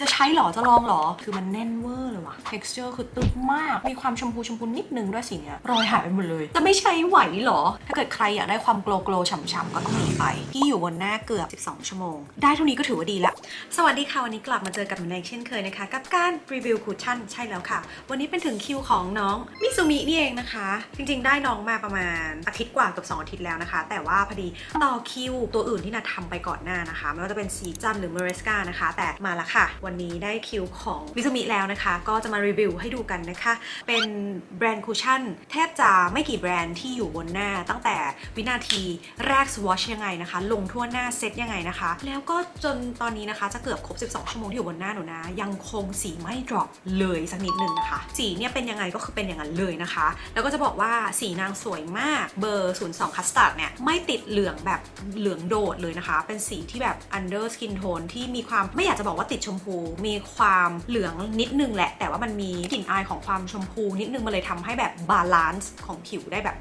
จะใช้หรอ จะลองหรอ คือมันแน่นเวอร์เลยว่ะ texture คือตึ๊บมาก มีความชมพูชมพูนิดนึงด้วยสีเนี้ยรอยหายไปหมดเลย จะไม่ใช้ไหวหรอ ถ้าเกิดใครอยากได้ความโกลโกลฉ่ำๆก็ต้องมีไปที่อยู่บนหน้าเกือบ 12 ชั่วโมง ได้เท่านี้ก็ถือว่าดีละ สวัสดีค่ะ วันนี้กลับมาเจอกับหนูในเช่นเคยนะคะ กับการรีวิวคุชชั่นใช่แล้วค่ะ วันนี้เป็นถึงคิวของน้องมิซูมินี่เองนะคะ จริง ๆ ได้น้องมาประมาณอาทิตย์กว่าเกับ2อาทิตย์แล้วนะคะ แต่ว่าพอดีต่อคิวตัวอื่นที่นาทำไปก่อนหน้านะคะไม่ว่าจะเป็นสีจันหรือเมเรสกานะคะ แต่มาล้วค่ะวันนี้ได้คิวของมิซูมิแล้วนะคะ ก็จะมารีวิวให้ดูกันนะคะ เป็นแบรนด์คุชชั่นแทบจะไม่กี่แบรนด์ที่อยู่บนหน้า ตั้งแต่วินาทีแรกสวอชยังไงนะคะ ลงทั่วหน้าเซตยังไงนะคะ แล้วก็จนตอนนี้นะคะจะเกือบครบ 12 ชั่วโมงที่อยู่บนหน้าหนูนะ ยังคงสีไม่ดรอปเลยสักนิดหนึ่งนะคะ สีเนี่ยเป็นยังไงก็คือเป็นอย่างนั้นเลยนะคะ แล้วก็จะบอกว่าสีนางสวยมากเบอร์ 02คัสตาร์ดเนี่ยไม่ติดเหลืองแบบเหลืองโดดเลยนะคะ เป็นสีที่แบบ under skin tone ที่มีความไม่อยากจะบอกว่าติดชมพูมีความเหลืองนิดนึงแหละ แต่ว่ามันมีกลิ่นอายของความชมพูนิดนึงมันเลยทำให้แบบบาลานซ์ของผิวได้แบบ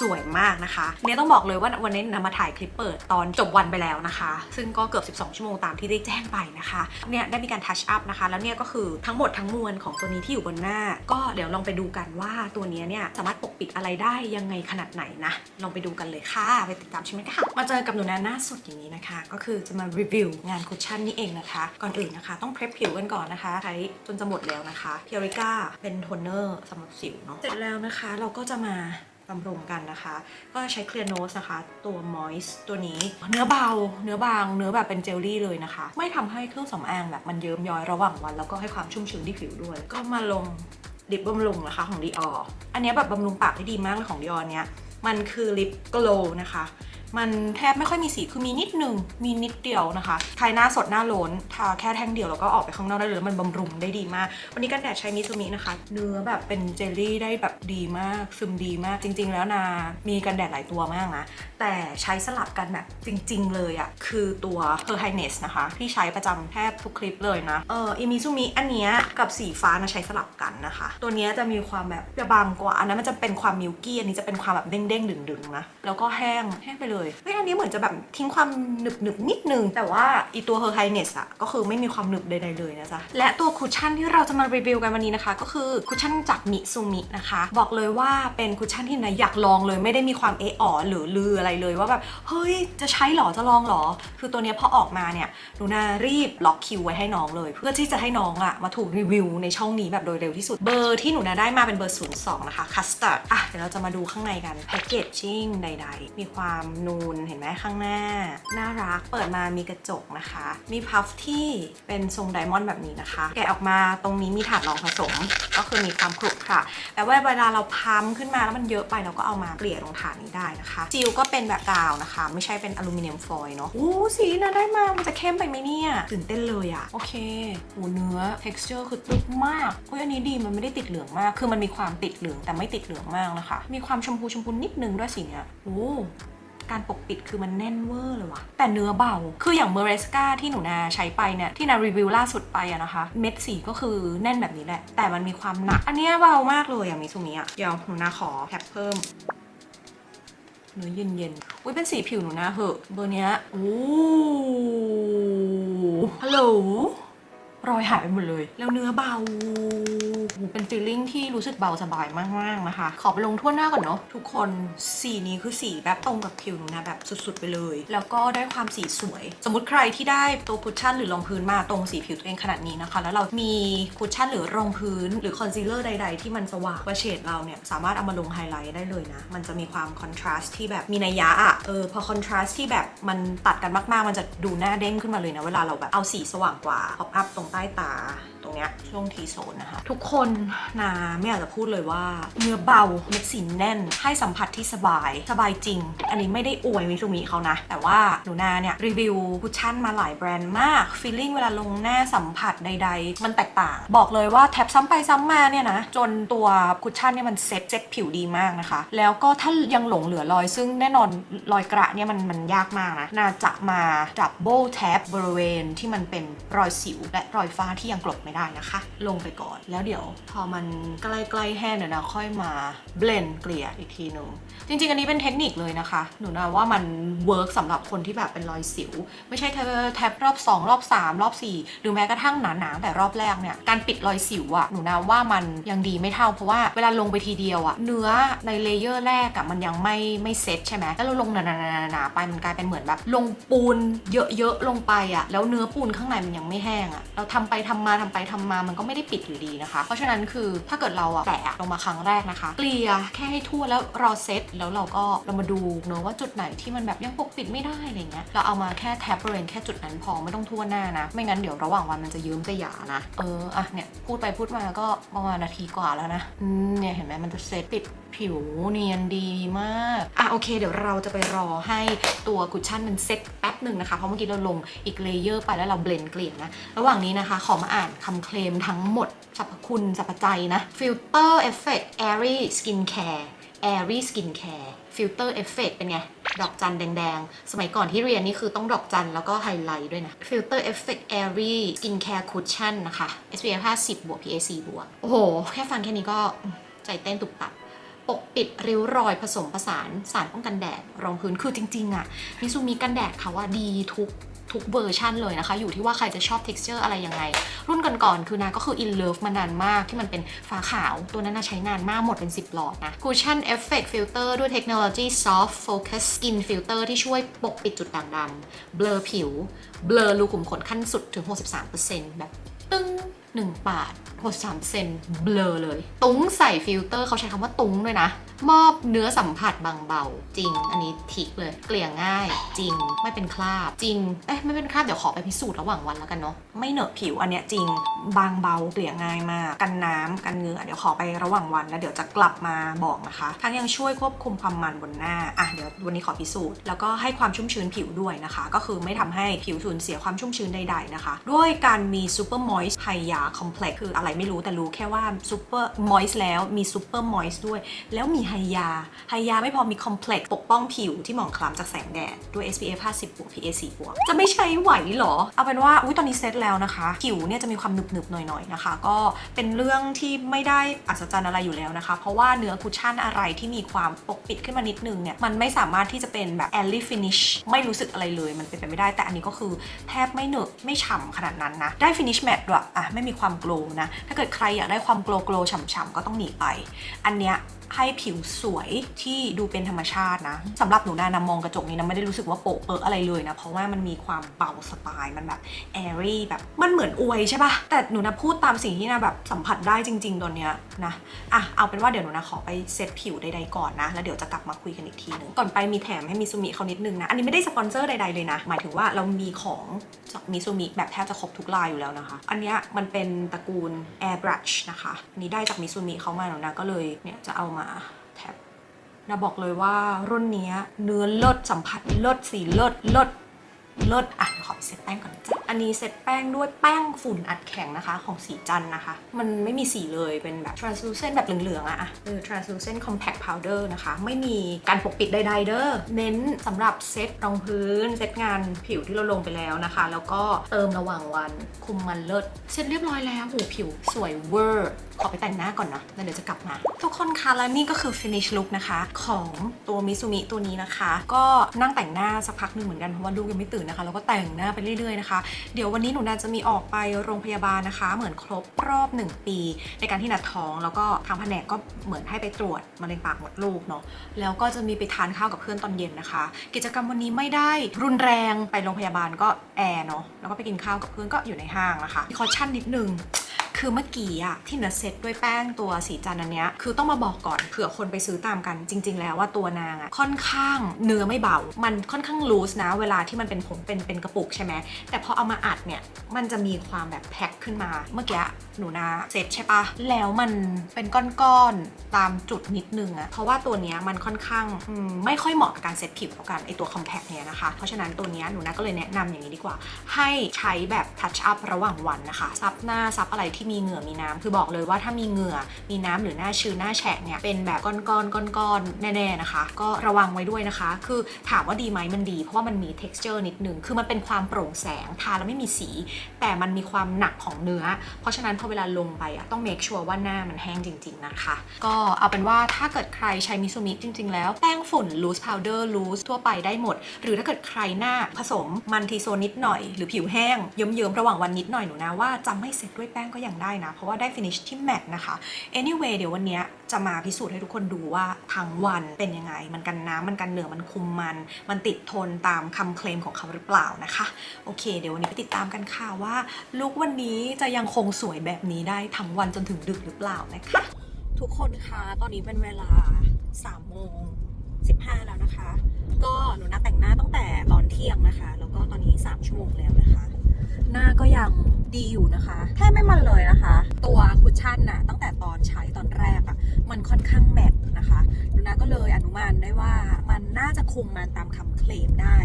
สวยมากนะคะเนี่ยต้องบอกเลยว่าวันนี้นำมาถ่ายคลิปเปิดตอนจบวันไปแล้วนะคะ ซึ่งก็เกือบ 12 ชั่วโมงตามที่ได้แจ้งไปนะคะเนี่ยได้มีการทัชอัพนะคะ แล้วเนี่ยก็คือทั้งหมดทั้งมวลของตัวนี้ที่อยู่บนหน้า ก็เดี๋ยวลองไปดูกันว่าตัวนี้เนี่ยสามารถปกปิดอะไรได้ยังไงขนาดไหนนะ ลองไปดูกันเลยค่ะไปติดตามชมกันค่ะมาเจอกับหนูนาหน้าสดอย่างนี้นะคะ ก็คือจะมารีวิวงานคุชชั่นนี่เองนะคะก่อนอื่นนะคะ ต้องเพร p ผิวกันก่อนนะคะใช้จนจะหมดแล้วนะคะเพียริก้าเป็นโทนเนอร์สำหรับสิวเนาะเสร็จแล้วนะคะ เราก็จะมา บำรุงกันนะคะ ก็ใช้เคลียร์โนสนะคะ ตัว Moist ตัวนี้ เนื้อเบา เนื้อบาง เนื้อแบบเป็นเจลลี่เลยนะคะ ไม่ทำให้เครื่องสำอางแบบมันเยิ้มย้อยระหว่างวัน แล้วก็ให้ความชุ่มชื้นที่ผิวด้วย ก็มาลงลิปบำรุงนะคะของดิออร์อันนี้แบบบำรุงปากได้ดีมากเลยของดิออร์เนี้ย มันคือลิปโกลนะคะ มันแทบไม่ค่อยมีสีคือมีนิดหนึ่งมีนิดเดียวนะคะใช้หน้าสดหน้าโลนทาแค่แท่งเดียวแล้วก็ออกไปข้างนอกได้เลยมันบำรุงได้ดีมาก วันนี้กันแดดใช้มิซูมินะคะ เนื้อแบบเป็นเจลลี่ได้แบบดีมาก ซึมดีมากจริง ๆ แล้วนามีกันแดดหลายตัวมากนะแต่ใช้สลับกันแบบจริง ๆ เลยอะ่ะคือตัว Her Highness นะคะ ที่ใช้ประจำแทบทุกคลิปเลยนะเอออิมิซูมิอันเนี้ยกับสีฟ้านะใช้สลับกันนะคะ ตัวเนี้ยจะมีความแบบจะบางกว่าอันนั้นมันจะเป็นความมิลกี้อันนี้จะเป็นความแบบเด้งๆดึงๆนะแล้วก็แห้งแห้งไปเลยเฮ้ยอันนี้เหมือนจะแบบทิ้งความหนึบหนึบนิดนึง แต่ว่าอีตัว Her Highness อะก็คือไม่มีความหนึบใดๆเลยนะจ๊ะ และตัวคุชชั่นที่เราจะมารีวิวกันวันนี้นะคะ ก็คือคุชชั่นจากมิซูมินะคะ บอกเลยว่าเป็นคุชชั่นที่นะอยากลองเลยไม่ได้มีความเอออหรือลืออะไรเลยว่าแบบเฮ้ยจะใช้หรอจะลองหรอ คือตัวเนี้ยพอออกมาเนี่ยหนูนารีบล็อกคิวไว้ให้น้องเลย เพื่อที่จะให้น้องอะมาถูกรีวิวในช่องนี้แบบโดยเร็วที่สุดเบอร์ที่หนูนาได้มาเป็นเบอร์ 02 นะคะคัสตาร์ดอะเดี๋ยวเราจะมาดูข้างในกันแพคเกจจิ้งใด ๆ มีความนูนเห็นไหมข้างหน้า น่ารัก เปิดมามีกระจกนะคะ มีพัฟที่เป็นทรงไดมอนด์แบบนี้นะคะ แกะออกมาตรงนี้มีถาดรองผสม ก็คือมีความครุขระแต่ว่าเวลาเราพัมขึ้นมาแล้วมันเยอะไปเราก็เอามาเกลี่ยตรงฐานนี้ได้นะคะจิลก็เป็นแบบกาวนะคะ ไม่ใช่เป็นอลูมิเนียมฟอยล์เนาะโอ้สีน่าได้มา มันจะเข้มไปไหมเนี่ย ตื่นเต้นเลยอะโอเคหูเนื้อ texture คือตึ๊บมากเฮ้ยอันนี้ดีมันไม่ได้ติดเหลืองมาก คือมันมีความติดเหลืองแต่ไม่ติดเหลืองมากนะคะ มีความชมพูชมพูนิดนึงด้วยสีเนี้ยโอ้ การปกปิดคือมันแน่นเวอร์เลยว่ะ แต่เนื้อเบา คืออย่างเมเรสกาที่หนูนาใช้ไปเนี่ย ที่นารีวิวล่าสุดไปอะนะคะ เม็ดสีก็คือแน่นแบบนี้แหละ แต่มันมีความหนัก อันเนี้ยเบามากเลยอะมิซูมิอะเดี๋ยวหนูนาขอแคปเพิ่มเนื้อเย็นๆ อุ้ยเป็นสีผิวหนูนะเหอะ เบอร์เนี้ยโอ้ฮัลโหล รอยหายไปหมดเลย แล้วเนื้อเบา เป็นฟีลลิ่งที่รู้สึกเบาสบายมากๆนะคะ ขอไปลงทั่วหน้าก่อนเนาะทุกคนสีนี้คือสีแบบตรงกับผิวหนูนะแบบสุดๆไปเลย แล้วก็ได้ความสีสวย สมมติใครที่ได้ตัวคุชชั่นหรือรองพื้นมาตรงสีผิวตัวเองขนาดนี้นะคะ แล้วเรามีคุชชั่นหรือรองพื้น หรือคอนซีลเลอร์ใด ๆ ที่มันสว่างกว่าเฉดเราเนี่ยสามารถเอามาลงไฮไลท์ได้เลยนะ มันจะมีความคอนทราสต์ที่แบบมีนัยยะอะเออพอคอนทราสต์ที่แบบมันตัดกันมากๆ มันจะดูหน้าเด้งขึ้นมาเลยนะเวลาเราแบบเอาสีสว่างกว่าพอปอัพตรงต้ตาตรงเนี้ยช่วงทีโซนนะคะ ทุกคนนาไม่อยากจะพูดเลยว่า เนื้อเบาเม็ดสีแน่น ให้สัมผัสที่สบายสบายจริง อันนี้ไม่ได้อวยมิซูมิเขานะ แต่ว่าหนูนาเนี่ยรีวิวคุชชั่นมาหลายแบรนด์มากฟีลลิ่งเวลาลงหน้าสัมผัสใด ๆ มันแตกต่าง บอกเลยว่าแท็บซ้ำไปซ้ำมาเนี่ยนะจนตัวคุชชั่นเนี่ยมันเซ็ตเซ็ตผิวดีมากนะคะ แล้วก็ถ้ายังหลงเหลือรอย ซึ่งแน่นอนรอยกระเนี่ยมันมันยากมากนะนาจะมาดับเบิลแท็บบริเวณที่มันเป็นรอยสิวและรอยฟ้าที่ยังกลบไม่ได้นะคะ ลงไปก่อนแล้วเดี๋ยวพอมันใกล้ๆแห้งเดี๋ยวนะค่อยมาเบลนเกลี่ยอีกทีหนึ่งจริงๆ อันนี้เป็นเทคนิคเลยนะคะ หนูนะว่ามันเวิร์กสำหรับคนที่แบบเป็นรอยสิว ไม่ใช่แทบแทบรอบ 2 รอบ 3 รอบ 4 หรือแม้กระทั่งหนาๆแต่รอบแรกเนี่ยการปิดรอยสิวอะหนูนะว่ามันยังดีไม่เท่าเพราะว่าเวลาลงไปทีเดียวอะเนื้อในเลเยอร์แรกอะมันยังไม่ไม่เซ็ตใช่ไหมแล้วเราลงหนาๆๆๆไปมันกลายเป็นเหมือนแบบ ลงปูนเยอะๆลงไปอะแล้วเนื้อปูนข้างในมันยังไม่แห้งอะเราททำไปทำมาทำไปทำมามันก็ไม่ได้ปิดอยู่ดีนะคะ เพราะฉะนั้นคือถ้าเกิดเราอะแตะลงมาครั้งแรกนะคะเกลี่ยแค่ให้ทั่วแล้วรอเซตแล้วเราก็เรามาดูเนอะว่าจุดไหนที่มันแบบยังปกปิดไม่ได้อะไรเงี้ยเราเอามาแค่แท็บเรนแค่จุดนั้นพอไม่ต้องทั่วหน้านะ ไม่งั้นเดี๋ยวระหว่างวันมันจะเยิ้มจะหยานะเอออะเนี่ยพูดไปพูดมาก็ประมาณนาทีกว่าแล้วนะเนี่ยเห็นไหมมันจะเซตปิดผิวเนียนดีมาก อะโอเค เดี๋ยวเราจะไปรอให้ตัวคุชชั่นมันเซ็ตแป๊บหนึ่งนะคะ เพราะเมื่อกี้เราลงอีกเลเยอร์ไปแล้วเราเบลนเกลี่ยนะ ระหว่างนี้นะคะ ขอมาอ่านคำเคลมทั้งหมดสรรพคุณสรรพใจนะ Filter Effect Airy Skin Care Airy Skin Care Filter Effect เป็นไง ดอกจันแดงๆ สมัยก่อนที่เรียนนี่คือต้องดอกจันแล้วก็ไฮไลท์ด้วยนะ Filter Effect Airy Skin Care Cushion นะคะ SPF 50บวก PA 4บวก โอ้โห แค่ฟังแค่นี้ก็ใจเต้นตุบตับ ปกปิดริ้วรอยผสมผสานสารป้องกันแดดรองพื้นคือจริง ๆอะมิซูมิกันแดดเขาว่าดีทุกทุกเวอร์ชันเลยนะคะ อยู่ที่ว่าใครจะชอบ t e x t อร์อะไรยังไง รุ่นก่อนๆ คือนาก็คือ in love มานานมากที่มันเป็นฟ้าขาวตัวนั้นน่าใช้นานมากหมดเป็น 10 หลอดนะ Cushion Effect Filter ด้วยเทคโนโลยี Soft Focus Skin Filter ที่ช่วยปกปิดจุดด่างดำเบลอผิว เบลอรูขุมขนขั้นสุดถึง 63%แบบตึ้ง 1 บาท63เซนเบลอเลย ตุ้งใส่ฟิลเตอร์เขาใช้คำว่าตุ้งด้วยนะ มอบเนื้อสัมผัสบางเบา จริง อันนี้ทิกเลย เกลี่ยง่าย จริง ไม่เป็นคราบ จริง เอ๊ะไม่เป็นคราบ เดี๋ยวขอไปพิสูจน์ระหว่างวันแล้วกันเนาะ ไม่เหนอะผิวอันเนี้ยจริง บางเบา เกลี่ยง่ายมาก กันน้ำกันเหงื่อ เดี๋ยวขอไประหว่างวันแล้วเดี๋ยวจะกลับมาบอกนะคะ ทั้งยังช่วยควบคุมความมันบนหน้า อะเดี๋ยววันนี้ขอพิสูจน์ แล้วก็ให้ความชุ่มชื้นผิวด้วยนะคะ ก็คือไม่ทำให้ผิวสูญเสียความชุ่มชื้นใดๆนะคะ ด้วยการมี Super Moist Hya Complex คืออะไรไม่รู้แต่รู้แค่ว่า Super Moist แล้วมี Super Moist ด้วย แล้วมีไฮยา ไฮยาไม่พอมีคอมเพล็กซ์ปกป้องผิวที่หมองคล้ำจากแสงแดด ด้วย SPF 50บวก PA 4บวกจะไม่ใช้ไหวเหรอ เอาเป็นว่าอุ้ยตอนนี้เซตแล้วนะคะ ผิวเนี่ยจะมีความหนึบๆหน่อยๆนะคะ ก็เป็นเรื่องที่ไม่ได้อัศจรรย์อะไรอยู่แล้วนะคะ เพราะว่าเนื้อคุชชั่นอะไรที่มีความปกปิดขึ้นมานิดนึงเนี่ยมันไม่สามารถที่จะเป็นแบบ airy finish ไม่รู้สึกอะไรเลยมันเป็นไปไม่ได้แต่อันนี้ก็คือแทบไม่เหนอะไม่ฉ่ำขนาดนั้นนะได้ finish matte ด้วยอะไม่มีความโกล์นะ ถ้าเกิดใครอยากได้ความโกลโกลฉ่ำๆก็ต้องหนีไป อันเนี้ยให้ผิวสวยที่ดูเป็นธรรมชาตินะสำหรับหนูนานามองกระจกนี้นะไม่ได้รู้สึกว่าโปะเปอะอะไรเลยนะ เพราะว่ามันมีความเบาสไตล์มันแบบแอรี่แบบมันเหมือนอวยใช่ปะแต่หนูนะพูดตามสิ่งที่นะแบบสัมผัสได้จริง ๆ ตอนเนี้ยนะอะเอาเป็นว่าเดี๋ยวหนูนะขอไปเซตผิวใดๆก่อนนะ แล้วเดี๋ยวจะกลับมาคุยกันอีกทีหนึงก่อนไปมีแถมให้มิซูมิเขานิดนึงนะอันนี้ไม่ได้สปอนเซอร์ใดๆเลยนะ หมายถึงว่าเรามีของจากมิซูมิแบบแทบจะครบทุกลายอยู่แล้วนะคะ อันเนี้ยมันเป็น็นตระกูล Airbrush นะคะอันนี้ได้จากมิซูมิเขามาหนูนะก็เลยเนี่ยจะเอามาแท็บนะบอกเลยว่ารุ่นนี้เนื้อเลิศสัมผัสเลิศสีเลิศเลิศเลิศอะขอไปเซตแป้งก่อนจ้ะ นนี้เซตแป้งด้วยแป้งฝุ่นอัดแข็งนะคะ ของสีจันนะคะ มันไม่มีสีเลยเป็นแบบ translucent แบบเหลืองๆอะอะเออ translucent compact powder นะคะ ไม่มีการปกปิดใดๆเด้อเน้นสำหรับเซตรองพื้น เซตงานผิวที่เราลงไปแล้วนะคะ แล้วก็เติมระหว่างวันคุมมันเลิศเสร็จเรียบร้อยแล้วโหผิวสวยเวอร์ขอไปแต่งหน้าก่อนนะแล้วเดี๋ยวจะกลับมา ทุกคนคะและนี่ก็คือ finish look นะคะ ของตัวมิซูมิตัวนี้นะคะ ก็นั่งแต่งหน้าสักพักหนึ่งเหมือนกันเพราะว่าลูกยังไม่ตื่นนะคะ แล้วก็แต่งหน้าไปเรื่อยๆนะคะเดี๋ยววันนี้หนูนาจะมีออกไปโรงพยาบาลนะคะ เหมือนครบรอบ 1 ปี ในการที่นัดท้องแล้วก็ทางแผนกก็เหมือนให้ไปตรวจมะเร็งปากมดลูกเนาะแล้วก็จะมีไปทานข้าวกับเพื่อนตอนเย็นนะคะ กิจกรรมวันนี้ไม่ได้รุนแรงไปโรงพยาบาลก็แอร์เนาะแล้วก็ไปกินข้าวกับเพื่อนก็อยู่ในห้างนะคะคอชั่นนิดนึง คือเมื่อกี้อะที่เนเซตด้วยแป้งตัวสีจันอันเนี้ยคือต้องมาบอกก่อนเผื่อคนไปซื้อตามกันจริง ๆ แล้วว่าตัวนางอะค่อนข้างเนื้อไม่เบา มันค่อนข้างลูสนะ เวลาที่มันเป็นผงเป็นเป็นกระปุกใช่ไหมแต่พอเอามาอัดเนี่ยมันจะมีความแบบแพ็คขึ้นมา เมื่อกี้หนูนาเซ็ตใช่ปะแล้วมันเป็นก้อนๆตามจุดนิดนึงอะเพราะว่าตัวเนี้ยมันค่อนข้างไม่ค่อยเหมาะกับการเซ็ตผิวกันไอตัวคอมแพคเนี่ยนะคะ เพราะฉะนั้นตัวเนี้ยหนูนาก็เลยแนะนำอย่างนี้ดีกว่า ให้ใช้แบบทัชอัพระหว่างวันนะคะซับหน้าซับอะไรที่ที่มีเหงื่อมีน้ำคือบอกเลยว่าถ้ามีเหงื่อมีน้ำหรือหน้าชื้นหน้าแฉะเนี่ยเป็นแบบก้อนๆก้อนๆแน่ๆนะคะ ก็ระวังไว้ด้วยนะคะ คือถามว่าดีไหมมันดี เพราะว่ามันมี texture นิดนึงคือมันเป็นความโปร่งแสงทาแล้วไม่มีสี แต่มันมีความหนักของเนื้อ เพราะฉะนั้นพอเวลาลงไปอะต้อง make sure ว่าหน้ามันแห้งจริง ๆนะคะ ก็เอาเป็นว่าถ้าเกิดใครใช้มิซูมิจริง ๆ แล้วแป้งฝุ่น loose powder loose ทั่วไปได้หมด หรือถ้าเกิดใครหน้าผสมมันทีโซนิดหน่อย หรือผิวแห้งเยิ้มๆระหว่างวันนิดหน่อยหนูนะว่าจะไม่เสร็จด้วยแป้งก็ยังได้นะ เพราะว่าได้ finish ที่ matte นะคะ anyway เดี๋ยววันนี้จะมาพิสูจน์ให้ทุกคนดูว่าทั้งวันเป็นยังไง มันกันน้ำมันกันเหนือมันคุมมัน มันติดทนตามคำเคลมของเขาหรือเปล่านะคะ โอเค เดี๋ยววันนี้ไปติดตามกันค่ะว่าลุควันนี้จะยังคงสวยแบบนี้ได้ทั้งวันจนถึงดึกหรือเปล่านะคะ ทุกคนคะตอนนี้เป็นเวลา3โมง15 แล้วนะคะ ก็หนูนัดแต่งหน้าตั้งแต่ตอนเที่ยงนะคะ แล้วก็ตอนนี้ 3 ชั่วโมงแล้วนะคะ หน้าก็ยังดีอยู่นะคะแทบไม่มันเลยนะคะ ตัวคุชชั่นน่ะตั้งแต่ตอนใช้ตอนแรกอะ่ะมันค่อนข้างแมตต์นะคะหนูนาก็เลยอนุมานได้ว่ามันน่าจะคุมมันตามคำเคลมได้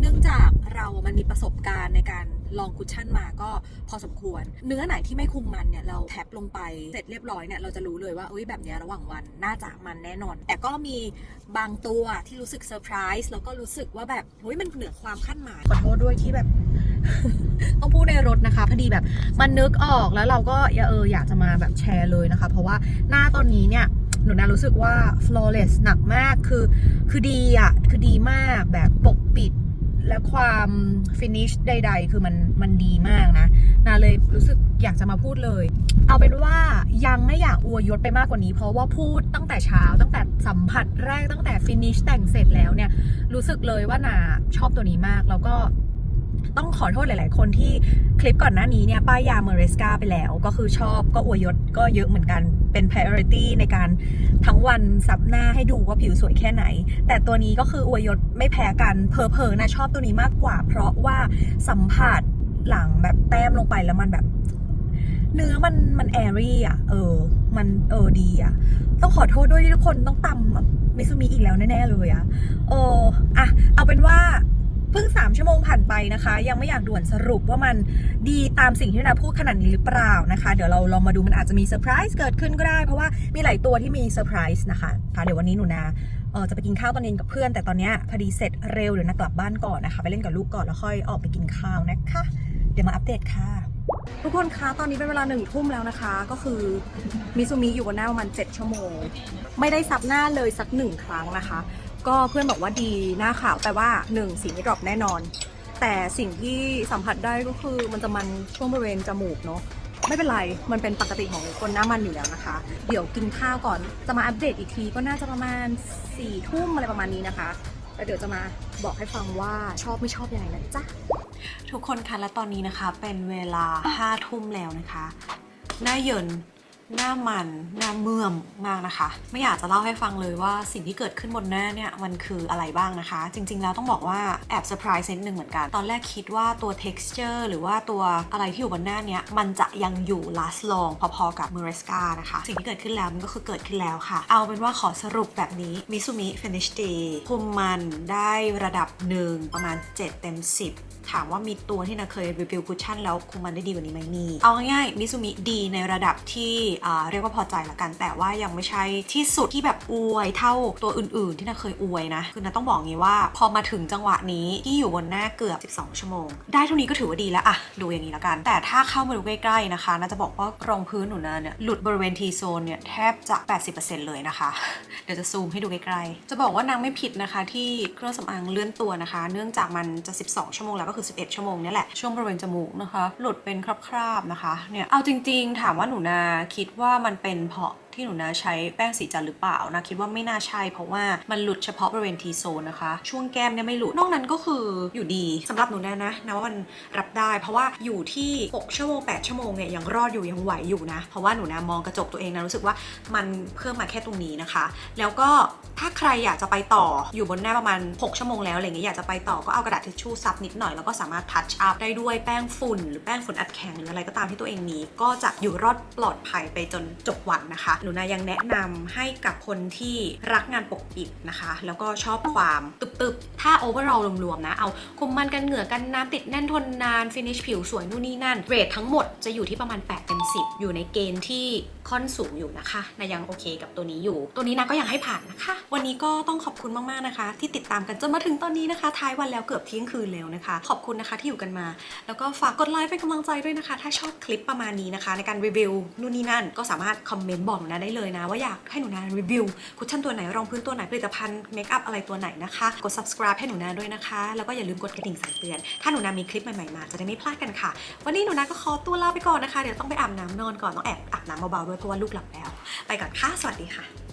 เนื่องจากเรามันมีประสบการณ์ในการลองคุชชั่นมาก็พอสมควร เนื้อไหนที่ไม่คุมมันเนี่ยเราแท็บลงไปเสร็จเรียบร้อยเนี่ยเราจะรู้เลยว่าเอ้ยแบบเนี้ยระหว่างวันน่าจะมันแน่นอน แต่ก็มีบางตัวที่รู้สึกเซอร์ไพรส์แล้วก็รู้สึกว่าแบบเฮ้ยมันเหนือความคาดหมายขอโทษด้วยที่แบบ ต้องพูดในรถนะคะพอดีแบบมันนึกออกแล้วเราก็เอออยากจะมาแบบแชร์เลยนะคะ เพราะว่าหน้าตอนนี้เนี่ยหนูนารู้สึกว่า flawless หนักมากคือคือดีอะคือดีมากแบบปกปิดและความ finish ใด ๆ คือมันมันดีมากนะนาเลยรู้สึกอยากจะมาพูดเลย เอาเป็นว่ายังไม่อยากอวยยศไปมากกว่านี้ เพราะว่าพูดตั้งแต่เช้าตั้งแต่สัมผัสแรกตั้งแต่ finish แต่งเสร็จแล้วเนี่ย รู้สึกเลยว่านาชอบตัวนี้มากแล้วก็ ต้องขอโทษหลาย ๆ คนที่คลิปก่อนหน้านี้เนี่ยป้ายยาเมเรสกาไปแล้ว ก็คือชอบก็อวยยศก็เยอะเหมือนกันเป็น priority ในการทั้งวันซับหน้าให้ดูว่าผิวสวยแค่ไหน แต่ตัวนี้ก็คืออวยยศไม่แพ้กันเพอเพอนะชอบตัวนี้มากกว่า เพราะว่าสัมผัสหลังแบบแต้มลงไปแล้วมันแบบ เนื้อมันมันแอรี่อะ เออ มันเออดีอะ ต้องขอโทษด้วยที่ทุกคนต้องตำมิซูมิอีกแล้วแน่ ๆ เลยอะ เอออะ เอาเป็นว่า พิ่งสามชั่วโมงผ่านไปนะคะ ยังไม่อยากด่วนสรุปว่ามันดีตามสิ่งที่นาพูดขนาดนี้หรือเปล่านะคะ เดี๋ยวเราลองมาดูมันอาจจะมีเซอร์ไพรส์เกิดขึ้นก็ได้ เพราะว่ามีหลายตัวที่มีเซอร์ไพรส์นะคะค่ะเดี๋ยววันนี้หนูนาเออจะไปกินข้าวตอนเย็นกับเพื่อน แต่ตอนนี้พอดีเสร็จเร็วเดี๋ยวนากลับบ้านก่อนนะคะ ไปเล่นกับลูกก่อนแล้วค่อยออกไปกินข้าวนะคะ เดี๋ยวมาอัปเดตค่ะ ทุกคนคะตอนนี้เป็นเวลาหนึ่งทุ่มแล้วนะคะ ก็คือมิซูมิอยู่บนหน้าประมาณ7ชั่วโมง ไม่ได้ซับหน้าเลยสักหนึ่งครั้งนะคะ ก็เพื่อนบอกว่าดีหน้าขาวแต่ว่าหนึ่งสีไม่ดรอปแน่นอน แต่สิ่งที่สัมผัสได้ก็คือมันจะมันช่วงบริเวณจมูกเนาะไม่เป็นไร มันเป็นปกติของคนหน้ามันอยู่แล้วนะคะ เดี๋ยวกินข้าวก่อน จะมาอัปเดตอีกทีก็น่าจะประมาณ4ี่ทุ่มอะไรประมาณนี้นะคะแล้วเดี๋ยวจะมาบอกให้ฟังว่าชอบไม่ชอบยังไงนะจ๊ะ ทุกคนคะและตอนนี้นะคะเป็นเวลาห้าทุ่มแล้วนะคะ หน้าเหยิน หน้ามันหน้าเมื่อมมากนะคะ ไม่อยากจะเล่าให้ฟังเลยว่าสิ่งที่เกิดขึ้นบนหน้าเนี่ยมันคืออะไรบ้างนะคะ จริง ๆ แล้วต้องบอกว่าแอบเซอร์ไพรส์นิดนึงเหมือนกัน ตอนแรกคิดว่าตัว texture หรือว่าตัวอะไรที่อยู่บนหน้าเนี้ยมันจะยังอยู่ last long พอๆกับ m u r e s c a นะคะ สิ่งที่เกิดขึ้นแล้วมันก็คือเกิดขึ้นแล้วค่ะ เอาเป็นว่าขอสรุปแบบนี้ Misumi Finish Day คุมมันได้ระดับหนึ่งประมาณ 7 เต็ม 10 ถามว่ามีตัวที่นาเคยรีวิวคุชชั่นแล้วคุมมันได้ดีกว่านี้ไหมมี เอาง่ายๆมิซูมิดีในระดับที่เรียกว่าพอใจละกัน แต่ว่ายังไม่ใช่ที่สุดที่แบบอวยเท่าตัวอื่นๆ ที่นาเคยอวยนะ คือนาต้องบอกงี้ว่า พอมาถึงจังหวะนี้ที่อยู่บนหน้าเกือบ 12 ชั่วโมง ได้เท่านี้ก็ถือว่าดีแล้วอะดูอย่างนี้ละกัน แต่ถ้าเข้ามาดูใกล้ๆนะคะน่าจะบอกว่ารองพื้นหนูนาเนี่ยหลุดบริเวณทีโซนเนี่ยแทบจะ 80%เลยนะคะ เดี๋ยวจะซูมให้ดูใกล้ๆจะบอกว่านางไม่ผิดนะคะที่เครื่องสำอางเลื่อนตัวนะคะ เนื่องจากมันจะ 12 ชั่วโมงแล้วก็คือ 11 ชั่วโมงนี่แหละ ช่วงบริเวณจมูกนะคะ หลุดเป็นคราบๆนะคะ เนี่ย เอาจริงๆ ถามว่าหนูนาคิดว่ามันเป็นเพราะ ที่หนูนาใช้แป้งสีจันหรือเปล่านะคิดว่าไม่น่าใช่ เพราะว่ามันหลุดเฉพาะบริเวณทีโซนนะคะ ช่วงแก้มเนี่ยไม่หลุดนอกนั้นก็คืออยู่ดีสำหรับหนูนานะนะว่ามันรับได้ เพราะว่าอยู่ที่ 6 ชั่วโมง 8 ชั่วโมงเนี่ยยังรอดอยู่ยังไหวอยู่นะ เพราะว่าหนูนามองกระจกตัวเองนะรู้สึกว่ามันเพิ่มมาแค่ตรงนี้นะคะ แล้วก็ถ้าใครอยากจะไปต่ออยู่บนหน้าประมาณ 6 ชั่วโมงแล้วอะไรเงี้ยอยากจะไปต่อก็เอากระดาษทิชชู่ซับนิดหน่อยแล้วก็สามารถทัชอัพได้ด้วยแป้งฝุ่น หรือแป้งฝุ่นอัดแข็งหรืออะไรก็ตามที่ตัวเองมีก็จะอยู่รอดปลอดภัยไปจนจบวันนะคะหนูนายังแนะนำให้กับคนที่รักงานปกปิดนะคะ แล้วก็ชอบความตึบๆ ถ้าโอเวอร์เรวมๆนะ เอาคุมมันกันเหงื่อกันน้ำติดแน่นทนนานฟินิชผิวสวยนู่นนี่นั่น เรททั้งหมดจะอยู่ที่ประมาณ8เป็น10 อยู่ในเกณฑ์ที่ ค่อนสูงอยู่นะคะนายังโอเคกับตัวนี้อยู่ ตัวนี้นะก็ยังให้ผ่านนะคะ วันนี้ก็ต้องขอบคุณมากๆนะคะ ที่ติดตามกันจนมาถึงตอนนี้นะคะท้ายวันแล้วเกือบเที่ยงคืนแล้วนะคะ ขอบคุณนะคะที่อยู่กันมา แล้วก็ฝากกดไลค์เป็นกำลังใจด้วยนะคะ ถ้าชอบคลิปประมาณนี้นะคะ ในการรีวิวนู่นนี่นั่นก็สามารถคอมเมนต์บอกหนูนะได้เลยนะ ว่าอยากให้หนูนารีวิวคุชชั่นตัวไหนรองพื้นตัวไหนผลิตภัณฑ์เมคอัพอะไรตัวไหนนะคะกด subscribe ให้หนูนาด้วยนะคะ แล้วก็อย่าลืมกดกระดิ่งสั่นเตือนถ้าหนูนามีคลิปใหม่ๆมาจะได้ไม่พลาดกันค่ะ วันนี้หนูนาก็ขอตัวลาไปก่อนนะคะเดี๋ยวต้องไปอาบน้ำนอนก่อนต้องแอบอาบน้ำเบาๆด้วยเพราะว่าลูกหลับแล้ว ไปก่อนค่ะ สวัสดีค่ะ